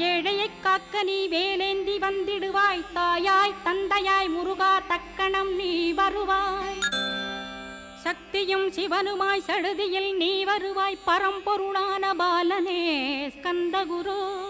ஏழையைக் காக்க நீ வேலேந்தி வந்திடுவாய். தாயாய் தந்தையாய் முருகா தக்கணம் நீ வருவாய். சக்தியும் சிவனுமாய் சடுதியில் நீ வருவாய். பரம்பொருளான பாலனே ஸ்கந்தகுரு.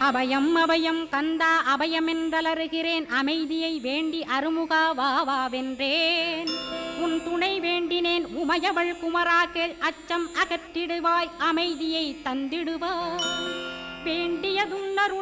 அபயம் அபயம் கந்தா அபயம் அமைதியை வேண்டி அருமுகா வா வா வென்றேன். உன் துணை வேண்டினேன் உமையவள் குமராக்கள் அச்சம் அகற்றிடுவாய். அமைதியை தந்திடுவாய்.